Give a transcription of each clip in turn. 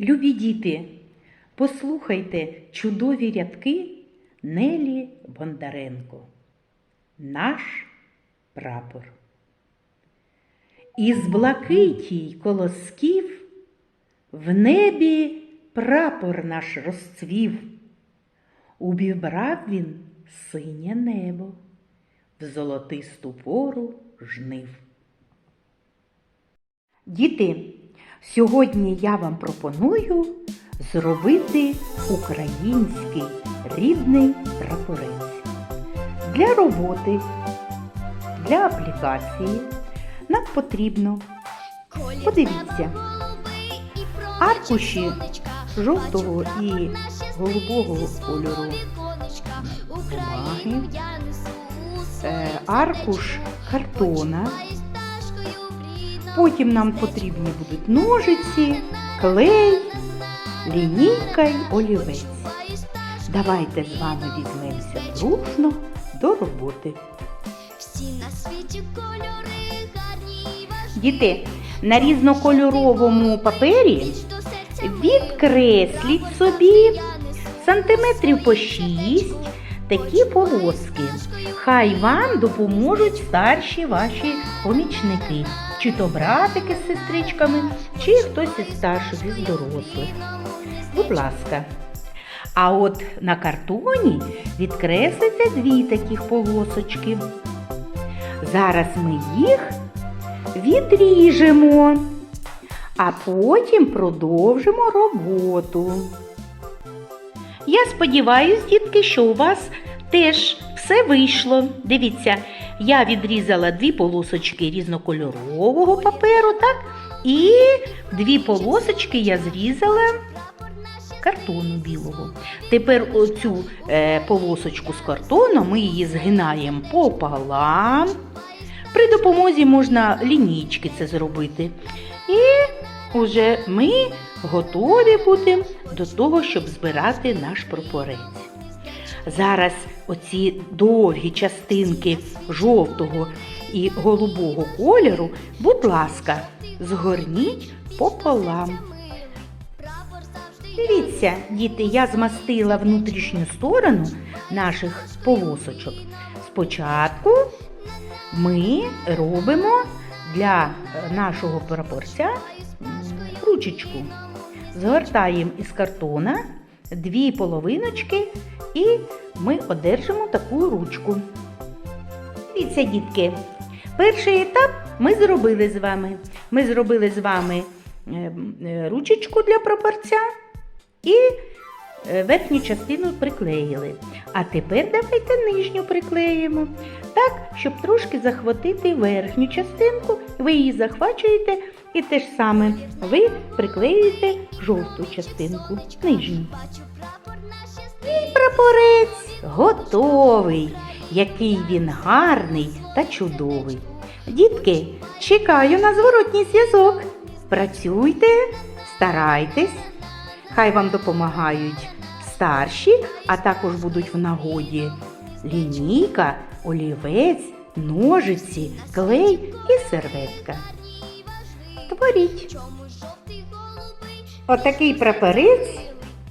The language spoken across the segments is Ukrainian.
Любі діти, послухайте чудові рядки Нелі Бондаренко. Наш прапор. Із блакитій колосків в небі прапор наш розцвів. Убібрав він синє небо, в золотисту пору жнив. Діти, сьогодні я вам пропоную зробити український рідний прапорець. Для роботи, для аплікації нам потрібно, подивіться, аркуші жовтого і голубого кольору бумаги, е, аркуш картона. Потім нам потрібні будуть ножиці, клей, лінійка й олівець. Давайте з вами візьмемося дружно до роботи. Всі на світі кольори гарні. Діти, на різнокольоровому папері відкресліть собі сантиметрів по 6 такі полоски. Хай вам допоможуть старші ваші помічники, чи то братики з сестричками, чи хтось із старших із дорослих. Будь ласка. А от на картоні відкреслите дві таких полосочки. Зараз ми їх відріжемо, а потім продовжимо роботу. Я сподіваюся, дітки, що у вас теж все вийшло. Дивіться, я відрізала дві полосочки різнокольорового паперу, так? І дві полосочки я зрізала картону білого. Тепер оцю е, полосочку з картону ми її згинаємо пополам. При допомозі можна лінійки це зробити. І уже ми готові будемо до того, щоб збирати наш прапорець. Зараз оці довгі частинки жовтого і голубого кольору, будь ласка, згорніть пополам. Дивіться, діти, я змастила внутрішню сторону наших полосочок. Спочатку ми робимо для нашого прапорця ручечку. Згортаємо із картона дві половиночки і ми одержимо таку ручку. Дивіться, дітки, перший етап ми зробили з вами. Ми зробили з вами е, м, е, ручечку для прапорця і е, верхню частину приклеїли. А тепер давайте нижню приклеїмо. Так, щоб трошки захватити верхню частинку, ви її захвачуєте і те ж саме ви приклеюєте жовту частинку, нижню. І прапорець готовий, який він гарний та чудовий. Дітки, чекаю на зворотній зв'язок. Працюйте, старайтесь, хай вам допомагають старші, а також будуть в нагоді лінійка, олівець, ножиці, клей і серветка. Голубий Отакий прапорець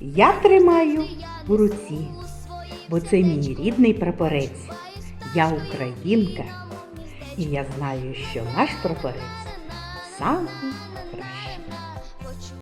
я тримаю у руці, бо це мій рідний прапорець. Я українка, і я знаю, що наш прапорець самий кращий.